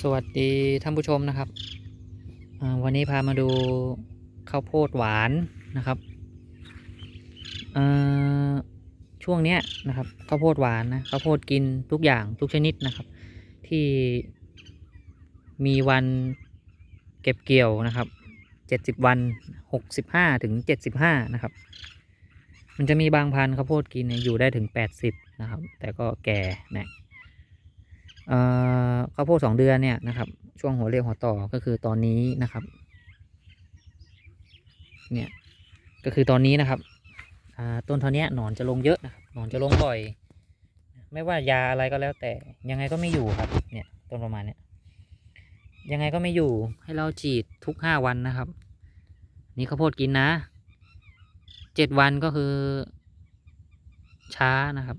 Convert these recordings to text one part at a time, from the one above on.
สวัสดีท่านผู้ชมนะครับ วันนี้พามาดูข้าวโพดหวานนะครับช่วงเนี้ยนะครับข้าวโพดหวานนะข้าวโพดกินทุกอย่างทุกชนิดนะครับ ที่มีวันเก็บเกี่ยวนะครับเจ็ดสิบวันหกสิบห้าถึงเจ็ดสิบห้านะครับ มันจะมีบางพันธุ์ข้าวโพดกินอยู่ได้ถึงแปดสิบนะครับ แต่ก็แก่นะ ข้าวโพดสองเดือนเนี่ยนะครับ ช่วงหัวเรียวหัวต่อก็คือตอนนี้นะครับ เนี่ยก็คือตอนนี้นะครับต้นเท่านี้หนอนจะลงเยอะนะครับหนอนจะลงบ่อย ไม่ว่ายาอะไรก็แล้ว แต่ยังไงก็ไม่อยู่ครับเนี่ยต้นประมาณเนี้ยยังไงก็ไม่อยู่ให้เราฉีดทุกห้าวันนะครับ นี่ข้าวโพดกินนะเจ็ดวันก็คือ ช้านะครับ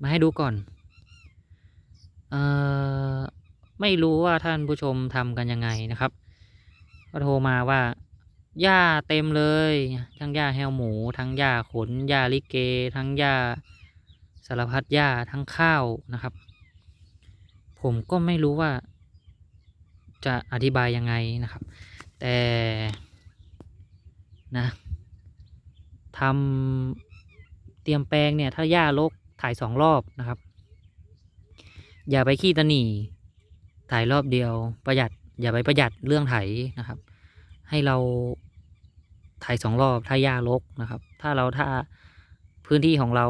มาให้ดูก่อน ไม่รู้ว่าท่านผู้ชมทำกันยังไงนะครับ ก็โทรมาว่าหญ้าเต็มเลย ทั้งหญ้าแฮวหมู ทั้งหญ้าขนหญ้าลิเก ทั้งหญ้าสารพัดหญ้าทั้งข้าวนะครับ ผมก็ไม่รู้ว่า จะอธิบายยังไงนะครับ แต่นะทำเตรียมแปลงเนี่ย ถ้าหญ้าลกถ่ายสองรอบนะครับ อย่าไปขี้ตะหนีถ่ายรอบเดียวประหยัด อย่าไปประหยัดเรื่องไถนะครับ ให้เราถ่ายสองรอบถ้าหญ้ารกนะครับ ถ้าเราถ้าพื้นที่ของเรา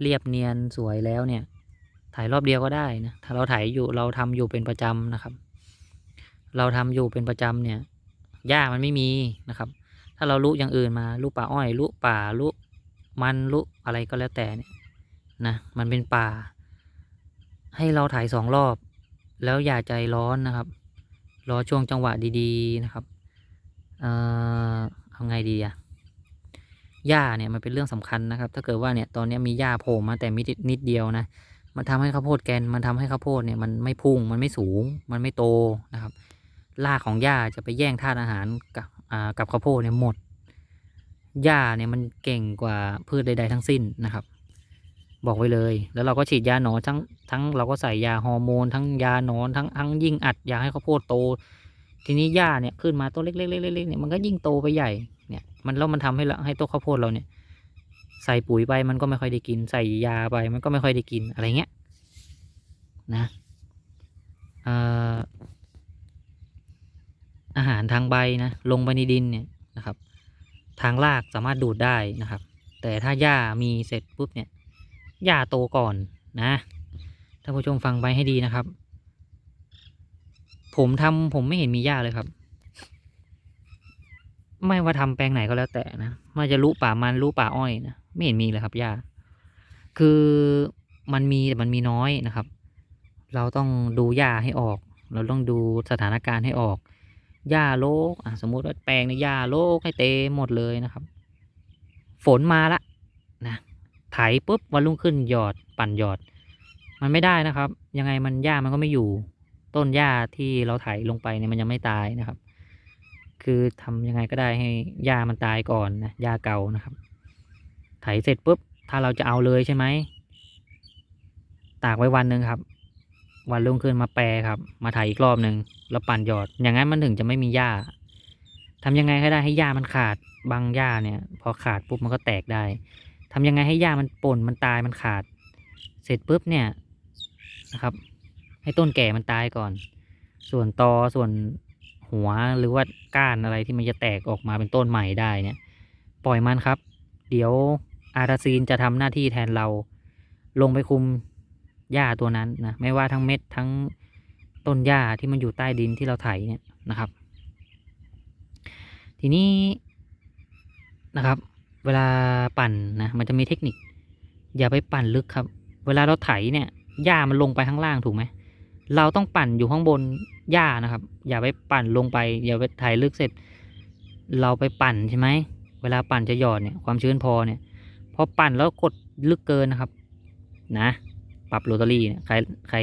เรียบเนียนสวยแล้วเนี่ย ถ่ายรอบเดียวก็ได้นะถ้าเราถ่ายอยู่เราทำอยู่เป็นประจำนะครับ เราทำอยู่เป็นประจำเนี่ยหญ้ามันไม่มีนะครับ ถ้าเราลุอย่างอื่นมาลุป่าอ้อยลุป่าลุมันลุอะไรก็แล้วแต่เนี่ยนะมันเป็นป่า ให้เราถ่ายสองรอบ แล้วอย่าใจร้อนนะครับ รอช่วงจังหวะดีๆนะครับ เอ่อเอาไงดีอะหญ้าเนี่ยมันเป็นเรื่องสำคัญนะครับ ถ้าเกิดว่าเนี่ยตอนนี้มีหญ้าโผล่มาแต่มิดนิดเดียวนะมันทำให้ข้าวโพดแกนมันทำให้ข้าวโพดเนี่ยมันไม่พุ่งมันไม่สูง มันไม่โตนะครับรากของหญ้าจะไปแย่งธาตุอาหารกับอ่ากับข้าวโพดเนี่ยหมดหญ้าเนี่ยมันเก่งกว่าพืชใด ๆ ทั้งสิ้นนะครับ บอกไว้เลย แล้วเราก็ฉีดยาหนอนทั้งทั้งเราก็ใส่ยาฮอร์โมนทั้งยาหนอนทั้งทั้งยิ่งอัดยาให้ข้าวโพดโต ทีนี้หญ้าเนี่ยขึ้นมาต้นเล็กๆๆๆเนี่ยมันก็ยิ่งโตไปใหญ่เนี่ยมันแล้วมันทำให้เราให้ต้นข้าวโพดเราเนี่ยใส่ปุ๋ยไปมันก็ไม่ค่อยได้กิน ใส่ยาไปมันก็ไม่ค่อยได้กินอะไรเงี้ยนะอาหารทางใบนะลงไปในดินเนี่ยนะครับ ทางรากสามารถดูดได้นะครับ แต่ถ้าหญ้ามีเสร็จปุ๊บเนี่ย หญ้าโตก่อนนะท่านผู้ชมฟังไปให้ดีนะครับ ผมทำผมไม่เห็นมีหญ้าเลยครับ ไม่ว่าทำแปลงไหนก็แล้วแต่นะไมาจะรู้ป่ามันรู้ป่าอ้อยนะไม่เห็นมีเลยครับหญ้าคือมันมีแต่มันมีน้อยนะครับ เราต้องดูหญ้าให้ออก เราต้องดูสถานการณ์ให้ออกหญ้าโลกอะสมมุติว่าแปลงในหญ้าโลกให้เต็มหมดเลยนะครับ ฝนมาละนะ ไถปุ๊บวันรุ่งขึ้นหยอดปั่นหยอด มันไม่ได้นะครับ ยังไงมันหญ้ามันก็ไม่อยู่ ต้นหญ้าที่เราไถลงไปเนี่ยมันยังไม่ตายนะครับ คือทำยังไงก็ได้ให้หญ้ามันตายก่อนนะหญ้าเก่านะครับ ไถเสร็จปุ๊บถ้าเราจะเอาเลยใช่ไหมตากไว้วันหนึ่งครับ วันรุ่งขึ้นมาแปรครับ มาไถอีกรอบหนึ่งแล้วปั่นหยอด อย่างนั้นมันถึงจะไม่มีหญ้าทำยังไงก็ได้ให้หญ้ามันขาดบางหญ้าเนี่ย พอขาดปุ๊บมันก็แตกได้ ทำยังไงให้หญ้ามันป่นมันตายมันขาด เสร็จปุ๊บเนี่ยนะครับ ให้ต้นแก่มันตายก่อน ส่วนตอส่วนหัวหรือว่าก้านอะไรที่มันจะแตกออกมาเป็นต้นใหม่ได้เนี่ย ปล่อยมันครับ เดี๋ยวอาราซีนจะทำหน้าที่แทนเราลงไปคุมหญ้าตัวนั้นนะไม่ว่าทั้งเม็ดทั้งต้นหญ้าที่มันอยู่ใต้ดินที่เราไถเนี่ยนะครับ ทีนี้นะครับ เวลาปั่นนะมันจะมีเทคนิค อย่าไปปั่นลึกครับ เวลาเราไถเนี่ยหญ้ามันลงไปข้างล่างถูกไหมเราต้องปั่นอยู่ข้างบนหญ้านะครับ อย่าไปปั่นลงไป อย่าไปไถลึกเสร็จ เราไปปั่นใช่ไหมเวลาปั่นจะหยอดเนี่ยความชื้นพอเนี่ยพอปั่นแล้วกดลึกเกินนะครับ นะ ปรับโรตารี่เนี่ยใครใคร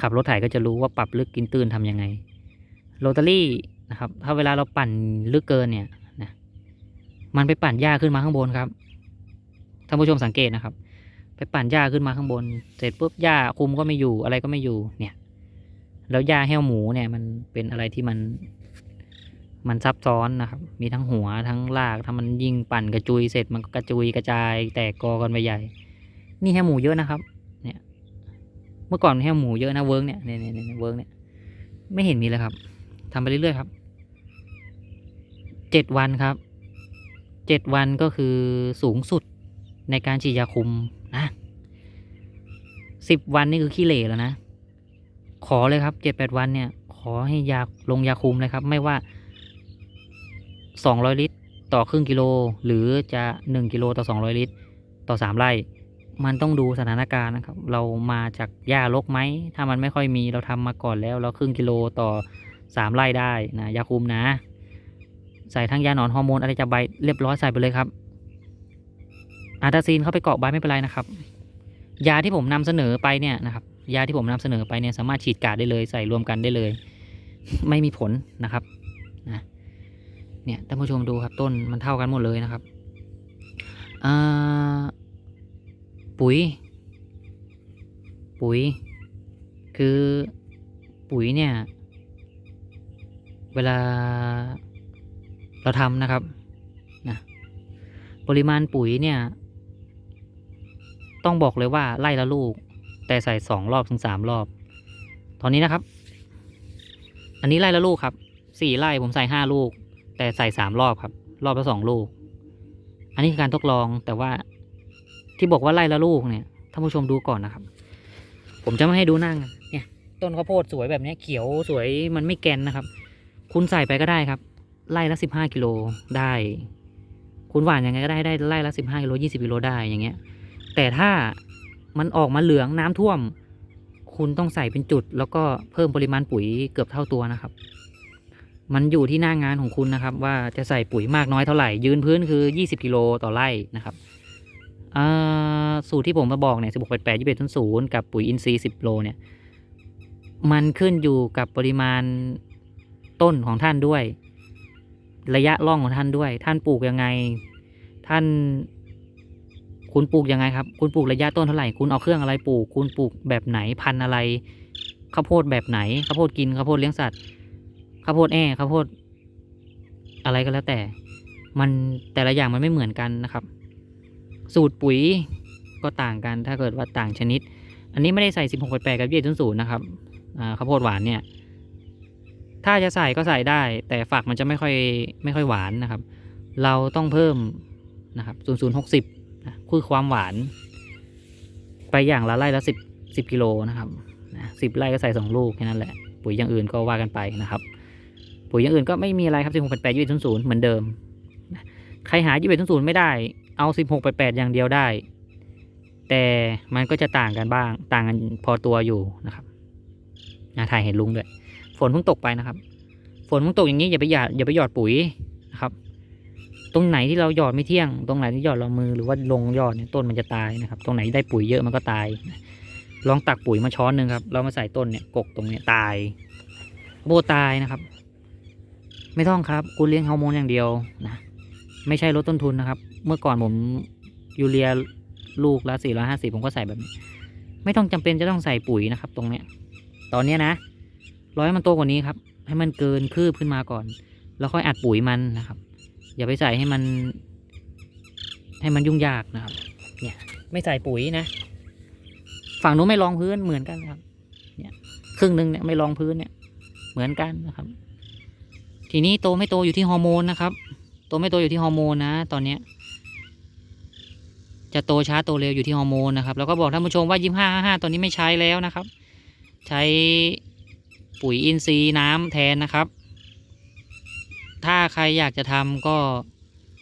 ขับรถไถก็จะรู้ว่าปรับลึกกินตื้นทำยังไงโรตารี่นะครับ ถ้าเวลาเราปั่นลึกเกินเนี่ย มันไปปั่นหญ้าขึ้นมาข้างบนครับท่านผู้ชมสังเกตนะครับ ไปปั่นหญ้าขึ้นมาข้างบน เสร็จปุ๊บหญ้าคุมก็ไม่อยู่อะไรก็ไม่อยู่เนี่ย แล้วหญ้าแห้วหมูเนี่ยมันเป็นอะไรที่มัน มันซับซ้อนนะครับ มีทั้งหัวทั้งรากถ้ามันยิ่งปั่นกระจุยเสร็จมันก็กระจุยกระจายแตกกอกันไปใหญ่ นี่แห้วหมูเยอะนะครับ เนี่ย เมื่อก่อนแห้วหมูเยอะนะเวิร์กเนี่ยเนี่ยเนี่ยเวิร์กเนี่ย ไม่เห็นมีเลยครับทำไปเรื่อยๆครับเจ็ดวันครับ เจ็ดวันก็คือสูงสุดในการฉีดยาคุมนะสิบวันนี่คือขี้เหร่แล้วนะ ขอเลยครับเจ็ดแปดวันเนี่ย ขอให้ยาลงยาคุมเลยครับ ไม่ว่าสองร้อยลิตร ต่อครึ่งกิโล หรือจะหนึ่งกิโลต่อสองร้อยลิตร ต่อสามไร่ มันต้องดูสถานการณ์นะครับ เรามาจากหญ้ารกไหม ถ้ามันไม่ค่อยมีเราทำมาก่อนแล้ว เราครึ่งกิโลต่อสามไร่ได้นะยาคุมนะ ใส่ทั้งยาหนอนฮอร์โมนอะไรจะใบเรียบร้อยใส่ไปเลยครับ อาตาซีนเข้าไปเกาะใบไม่เป็นไรนะครับ ยาที่ผมนำเสนอไปเนี่ยนะครับ ยาที่ผมนำเสนอไปเนี่ยสามารถฉีดกาดได้เลย ใส่รวมกันได้เลย ไม่มีผลนะครับนะเนี่ยท่านผู้ชมดูครับต้นมันเท่ากันหมดเลยนะครับปุ๋ย ปุ๋ย คือปุ๋ยเนี่ย เวลา เราทำนะครับนะปริมาณปุ๋ยเนี่ย ต้องบอกเลยว่าไล่ละลูก แต่ใส่สองรอบถึงสามรอบ ตอนนี้นะครับ อันนี้ไล่ละลูกครับสี่ไล่ผมใส่ห้าลูก แต่ใส่สามรอบครับ รอบละสองลูก อันนี้คือการทดลองแต่ว่าที่บอกว่าไล่ละลูกเนี่ยท่านผู้ชมดูก่อนนะครับ ผมจะไม่ให้ดูนั่งเนี่ย ต้นข้าวโพดสวยแบบนี้เขียวสวยมันไม่แกนนะครับ คุณใส่ไปก็ได้ครับ ไล่ละสิบห้ากิโลได้ คุณหว่านยังไงก็ได้ได้ไล่ละสิบห้ากิโลยี่สิบกิโลได้อย่างเงี้ย แต่ถ้ามันออกมาเหลืองน้ำท่วม คุณต้องใส่เป็นจุด แล้วก็เพิ่มปริมาณปุ๋ยเกือบเท่าตัวนะครับ มันอยู่ที่หน้างานของคุณนะครับ ว่าจะใส่ปุ๋ยมากน้อยเท่าไหร่ ยืนพื้นคือ 20กิโลต่อไร่นะครับสูตรที่ผมมาบอกเนี่ย16 8 8 21 0กับปุ๋ยอินทรีย์10โลเนี่ย มันขึ้นอยู่กับปริมาณต้นของท่านด้วย ระยะร่องของท่านด้วย ท่านปลูกยังไง ท่าน คุณปลูกยังไงครับ คุณปลูกระยะต้นเท่าไหร่ คุณเอาเครื่องอะไรปลูก คุณปลูกแบบไหนพันธุ์อะไร ข้าวโพดแบบไหน ข้าวโพดกิน ข้าวโพดเลี้ยงสัตว์ ข้าวโพดแอ่ข้าวโพด อะไรก็แล้วแต่ มันแต่ละอย่างมันไม่เหมือนกันนะครับ สูตรปุ๋ยก็ต่างกัน ถ้าเกิดว่าต่างชนิด อันนี้ไม่ได้ใส่ 16 8กับ21 0นะครับข้าวโพดหวานเนี่ย ถ้าจะใส่ก็ใส่ได้ แต่ฝักมันจะไม่ค่อยไม่ค่อยหวานนะครับ เราต้องเพิ่มนะครับ0060นะคือความหวาน ไปอย่างละไร่ละสิบสิบกิโลนะครับนะสิบไร่ก็ใส่สองลูกแค่นั้นแหละ ปุ๋ยอย่างอื่นก็ว่ากันไปนะครับ ปุ๋ยอย่างอื่นก็ไม่มีอะไรครับสิบหกแปดแปดยี่สิบศูนย์เหมือนเดิมนะใครหายี่สิบศูนย์ไม่ได้ เอาสิบหกแปดแปดอย่างเดียวได้ แต่มันก็จะต่างกันบ้าง ต่างกันพอตัวอยู่นะครับนะถ่ายเห็นลุงด้วย ฝนเพิ่งตกไปนะครับ ฝนเพิ่งตกอย่างนี้อย่าไปหยาดอย่าไปหยอดปุ๋ยนะครับ ตรงไหนที่เราหยอดไม่เที่ยง ตรงไหนที่หยอดเรามือหรือว่าลงหยอดเนี่ยต้นมันจะตายนะครับ ตรงไหนได้ปุ๋ยเยอะมันก็ตาย ลองตักปุ๋ยมาช้อนหนึ่งครับ เรามาใส่ต้นเนี่ยกกตรงเนี้ยตาย โบตายนะครับ ไม่ต้องครับคุณเลี้ยงฮอร์โมนอย่างเดียวนะไม่ใช่ลดต้นทุนนะครับ เมื่อก่อนผมยูเรียลูกละสี่ร้อยห้าสิบผมก็ใส่แบบนี้ ไม่ต้องจำเป็นจะต้องใส่ปุ๋ยนะครับ ตรงเนี้ย ตอนเนี้ยนะ ร้อยมันโตกว่านี้ครับ ให้มันเกินคืบขึ้นมาก่อน แล้วค่อยอัดปุ๋ยมันนะครับ อย่าไปใส่ให้มัน ให้มันยุ่งยากนะครับ เนี่ย ไม่ใส่ปุ๋ยนะ ฝั่งนู้นไม่รองพื้นเหมือนกันครับ เนี่ย ครึ่งหนึ่งเนี่ยไม่รองพื้นเนี่ย เหมือนกันนะครับ ทีนี้โตไม่โตอยู่ที่ฮอร์โมนนะครับ โตไม่โตอยู่ที่ฮอร์โมนนะ ตอนเนี้ยจะโตช้าโตเร็วอยู่ที่ฮอร์โมนนะครับ แล้วก็บอกท่านผู้ชมว่ายี่ห้าห้าตอนนี้ไม่ใช้แล้วนะครับ ใช้ ปุ๋ยอินทรีย์น้ำแทนนะครับ ถ้าใครอยากจะทำก็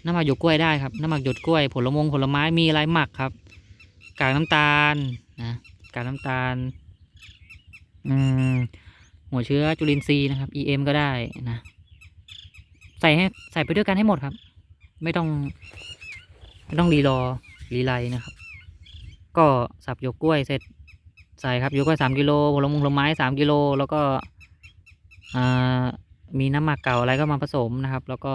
น้ำหมักหยดกล้วยได้ครับ น้ำหมักหยดกล้วย ผลมงผลไม้มีอะไรหมักครับ กากน้ำตาลนะกากน้ำตาล อืมหัวเชื้อจุลินทรีย์นะครับ EM ก็ได้นะ ใส่ให้ใส่ไปด้วยกันให้หมดครับ ไม่ต้อง ไม่ต้องรีรอรีไลนะครับ ก็สับหยกกล้วยเสร็จ ใส่ครับหยกกล้วยสามกิโลผลมงผลไม้สามกิโลแล้วก็มีน้ำหมักเก่าอะไรก็มาผสมนะครับ แล้วก็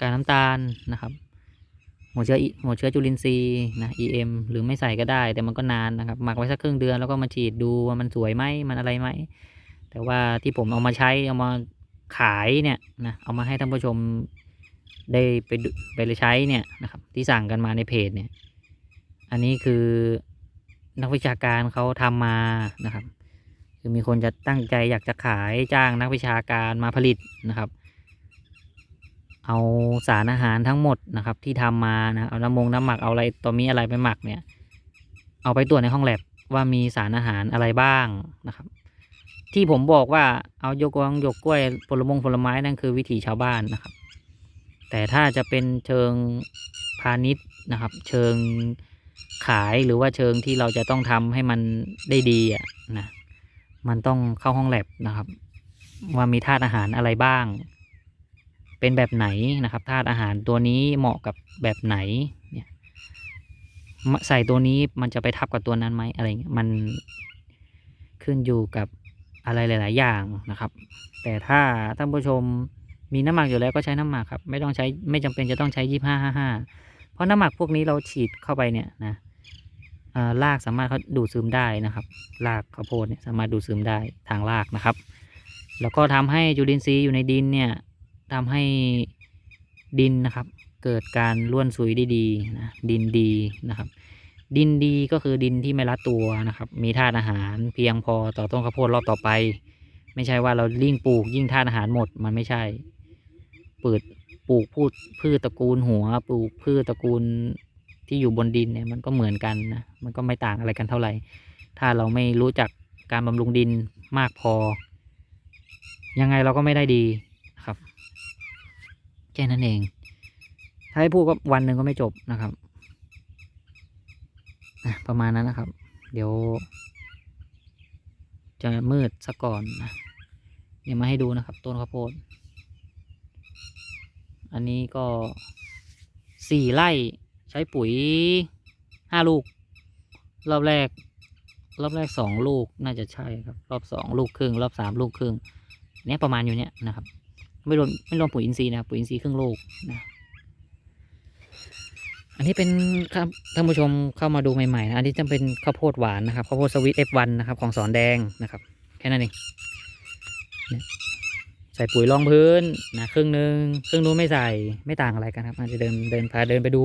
กากน้ำตาลนะครับ หัวเชื้อหัวเชื้อจุลินทรีย์นะ EM หรือไม่ใส่ก็ได้ แต่มันก็นานนะครับหมักไว้สักครึ่งเดือนแล้วก็มาฉีดดูว่ามันสวยไหมมันอะไรไหมแต่ว่าที่ผมเอามาใช้เอามาขายเนี่ยนะเอามาให้ท่านผู้ชมได้ไปไปใช้เนี่ยนะครับ ที่สั่งกันมาในเพจเนี่ย อันนี้คือนักวิชาการเขาทำมานะครับ คือมีคนจะตั้งใจอยากจะขายจ้างนักวิชาการมาผลิตนะครับ เอาสารอาหารทั้งหมดนะครับ ที่ทำมานะเอาน้ำมงน้ำหมักเอาอะไรตัวมีอะไรไปหมักเนี่ย เอาไปตรวจในห้องแลบว่ามีสารอาหารอะไรบ้างนะครับ ที่ผมบอกว่าเอายกวางยกกล้วยผลมงผลไม้นั่นคือวิถีชาวบ้านนะครับ แต่ถ้าจะเป็นเชิงพาณิชย์นะครับ เชิง ขายหรือว่าเชิงที่เราจะต้องทำให้มันได้ดีอะนะมันต้องเข้าห้องแลบนะครับ ว่ามีธาตุอาหารอะไรบ้าง เป็นแบบไหนนะครับธาตุอาหารตัวนี้เหมาะกับแบบไหนเนี่ยใส่ตัวนี้มันจะไปทับกับตัวนั้นไหมอะไรเงี้ยมันขึ้นอยู่กับอะไรหลาย ๆ อย่างนะครับ แต่ถ้าท่านผู้ชมมีน้ำหมักอยู่แล้วก็ใช้น้ำหมักครับ ไม่ต้องใช้ไม่จำเป็นจะต้องใช้ยี่ห้าห้าห้าเพราะน้ำหมักพวกนี้เราฉีดเข้าไปเนี่ยนะ รากสามารถเขาดูดซึมได้นะครับรากข้าวโพดเนี่ยสามารถดูดซึมได้ทางรากนะครับ แล้วก็ทำให้จุลินทรีย์อยู่ในดินเนี่ยทำให้ดินนะครับ เกิดการร่วนซุยได้ดีนะดินดีนะครับ ดินดีก็คือดินที่ไม่รัดตัวนะครับ มีธาตุอาหารเพียงพอต่อต้นข้าวโพดรอบต่อไป ไม่ใช่ว่าเรายิ่งปลูกยิ่งธาตุอาหารหมดมันไม่ใช่เปิดปลูกพืชพืชตระกูลหัว ปลูกพืชตระกูล ที่อยู่บนดินเนี่ยมันก็เหมือนกันนะมันก็ไม่ต่างอะไรกันเท่าไหร่ ถ้าเราไม่รู้จักการบำรุงดินมากพอ ยังไงเราก็ไม่ได้ดีนะครับแค่นั้นเอง ถ้าให้พูดก็วันหนึ่งก็ไม่จบนะครับประมาณนั้นนะครับ เดี๋ยว จะมืดซะก่อนนะเดี๋ยวมาให้ดูนะครับ ต้นข้าวโพด อันนี้ก็สี่ไร่ ช้ปุ๋ยห้าลูก รอบแรก รอบแรกสองลูกน่าจะใช่ครับ รอบสองลูกครึ่ง รอบสามลูกครึ่งเนี้ยประมาณอยู่เนี้ยนะครับ ไม่รวมไม่รวมปุ๋ยอินทรีย์นะปุ๋ยอินทรีย์ครึ่งลูกนะอันนี้เป็นครับท่านผู้ชมเข้ามาดูใหม่ๆนะอันนี้จะเป็นข้าวโพดหวานนะครับข้าวโพดสวิต F1 นนะครับของสอนแดงนะครับ แค่นั้นเองใส่ปุ๋ยรองพื้นนะครึ่งหนึ่งครึ่งนู้นไม่ใส่ไม่ต่างอะไรกันครับอาจจะเดินเดินพาเดินไปดู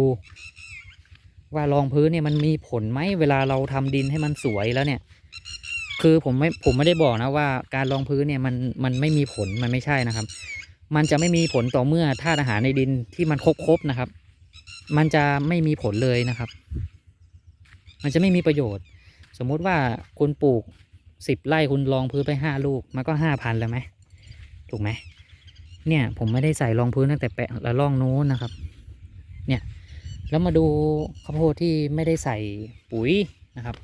ว่ารองพื้นเนี่ยมันมีผลไหมเวลาเราทำดินให้มันสวยแล้วเนี่ย คือผมไม่ผมไม่ได้บอกนะว่าการรองพื้นเนี่ยมันมันไม่มีผลมันไม่ใช่นะครับ มันจะไม่มีผลต่อเมื่อธาตุอาหารในดินที่มันครบๆนะครับ มันจะไม่มีผลเลยนะครับ มันจะไม่มีประโยชน์ สมมุติว่าคุณปลูกสิบไร่คุณรองพื้นไปห้าลูกมันก็ห้าพันแล้วไหมถูกไหมเนี่ยผมไม่ได้ใส่รองพื้นตั้งแต่แปะละล่องนู้นนะครับ แล้วมาดูข้าวโพดที่ไม่ได้ใส่ปุ๋ยนะครับ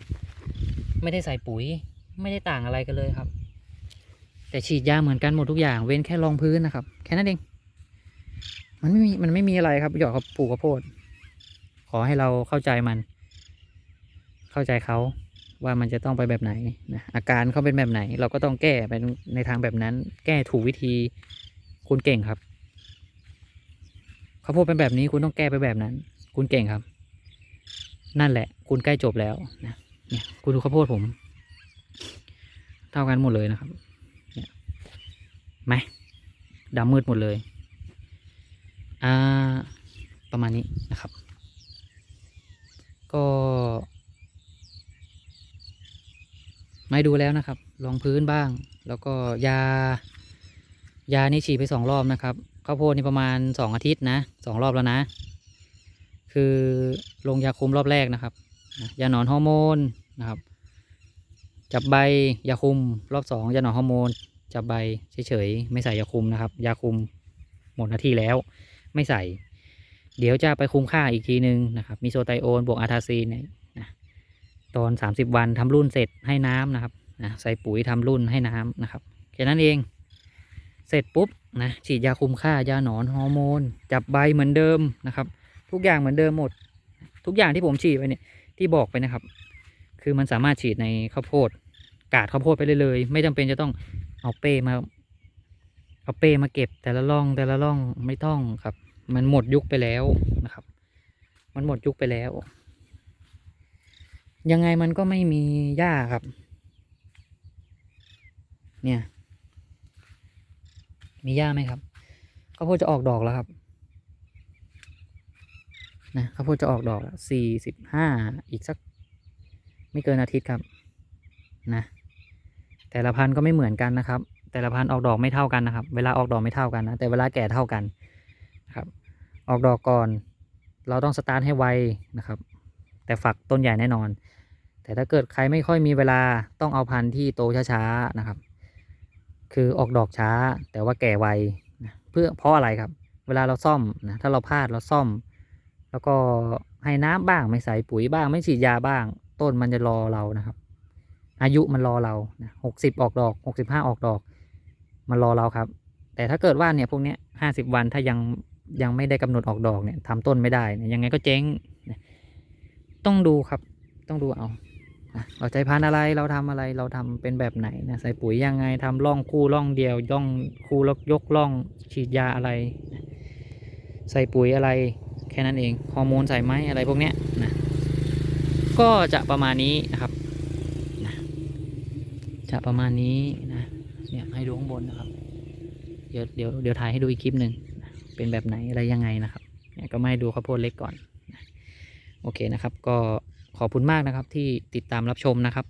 ไม่ได้ใส่ปุ๋ย ไม่ได้ต่างอะไรกันเลยครับ แต่ฉีดยาเหมือนกันหมดทุกอย่างเว้นแค่รองพื้นนะครับ แค่นั้นเองมันไม่มีมันไม่มีอะไรครับหยอกกับปลูกข้าวโพด ขอให้เราเข้าใจมัน เข้าใจเขาว่ามันจะต้องไปแบบไหนนะอาการเขาเป็นแบบไหน เราก็ต้องแก้ไปในทางแบบนั้น แก้ถูกวิธีคุณเก่งครับข้าวโพดเป็นแบบนี้คุณต้องแก้ไปแบบนั้น คุณเก่งครับ นั่นแหละ คุณใกล้จบแล้วนะเนี่ยคุณดูข้าวโพดผม เท่ากันหมดเลยนะครับ เนี่ยไหมดำมืดหมดเลย อ่า ประมาณนี้นะครับ ก็ไม่ดูแล้วนะครับรองพื้นบ้าง แล้วก็ยา ยานี่ฉีดไปสองรอบนะครับข้าวโพดนี่ประมาณสองอาทิตย์นะสองรอบแล้วนะ คือลงยาคุมรอบแรกนะครับ ยาหนอนฮอร์โมนนะครับ จับใบยาคุมรอบสองยาหนอนฮอร์โมนจับใบเฉยๆไม่ใส่ยาคุมนะครับ ยาคุมหมดหน้าที่แล้ว ไม่ใส่ เดี๋ยวจะไปคุมค่าอีกทีนึงนะครับมีโซไตโอนบวกอาทาซีนเนี่ยนะตอน 30 วันทำรุ่นเสร็จให้น้ำนะครับนะใส่ปุ๋ยทำรุ่นให้น้ำนะครับแค่นั้นเองเสร็จปุ๊บนะฉีดยาคุมค่ายาหนอนฮอร์โมน จับใบเหมือนเดิมนะครับ ทุกอย่างเหมือนเดิมหมด ทุกอย่างที่ผมฉีดไปเนี่ยที่บอกไปนะครับ คือมันสามารถฉีดในข้าวโพด กาดข้าวโพดไปเลยเลยไม่จำเป็นจะต้องเอาเป้มา เอาเป้มาเก็บแต่ละร่องแต่ละร่องไม่ต้องครับ มันหมดยุคไปแล้วนะครับ มันหมดยุคไปแล้ว ยังไงมันก็ไม่มีหญ้าครับ เนี่ย มีหญ้าไหมครับข้าวโพดจะออกดอกแล้วครับ นะข้าวโพดจะออกดอกสี่สิบห้าอีกสัก ไม่เกินอาทิตย์ครับนะแต่ละพันธุ์ก็ไม่เหมือนกันนะครับ แต่ละพันธุ์ออกดอกไม่เท่ากันนะครับ เวลาออกดอกไม่เท่ากันนะแต่เวลาแก่เท่ากันนะครับออกดอกก่อน เราต้องสตาร์ทให้ไวนะครับ แต่ฝักต้นใหญ่แน่นอน แต่ถ้าเกิดใครไม่ค่อยมีเวลาต้องเอาพันธุ์ที่โตช้าๆนะครับ คือออกดอกช้าแต่ว่าแก่ไวนะเพื่อเพราะอะไรครับ เวลาเราซ่อมนะถ้าเราพลาดเราซ่อม แล้วก็ให้น้ำบ้างไม่ใส่ปุ๋ยบ้าง ไม่ฉีดยาบ้าง ต้นมันจะรอเรานะครับ อายุมันรอเราหกสิบออกดอกหกสิบห้าออกดอก มันรอเราครับ แต่ถ้าเกิดว่าเนี่ยพวกเนี้ยห้าสิบวันถ้ายังยังไม่ได้กำหนดออกดอกเนี่ยทำต้นไม่ได้ยังไงก็เจ๊งต้องดูครับ ต้องดูเอาเราใจพันอะไรเราทำอะไรเราทำเป็นแบบไหนนะใส่ปุ๋ยยังไงทำร่องคู่ร่องเดียวย่องคู่แล้วยกร่องฉีดยาอะไร ใส่ปุ๋ยอะไร แค่นั้นเองฮอร์โมนใส่ไหมอะไรพวกเนี้ยนะก็จะประมาณนี้นะครับนะจะประมาณนี้นะเนี่ยให้ดูข้างบนนะครับเดี๋ยวเดี๋ยวเดี๋ยวถ่ายให้ดูอีกคลิปหนึ่งเป็นแบบไหนอะไรยังไงนะครับเนี่ยก็ไม่ดูข้าวโพดเล็กก่อนนะโอเคนะครับ ก็ขอบคุณมากนะครับที่ติดตามรับชมนะครับ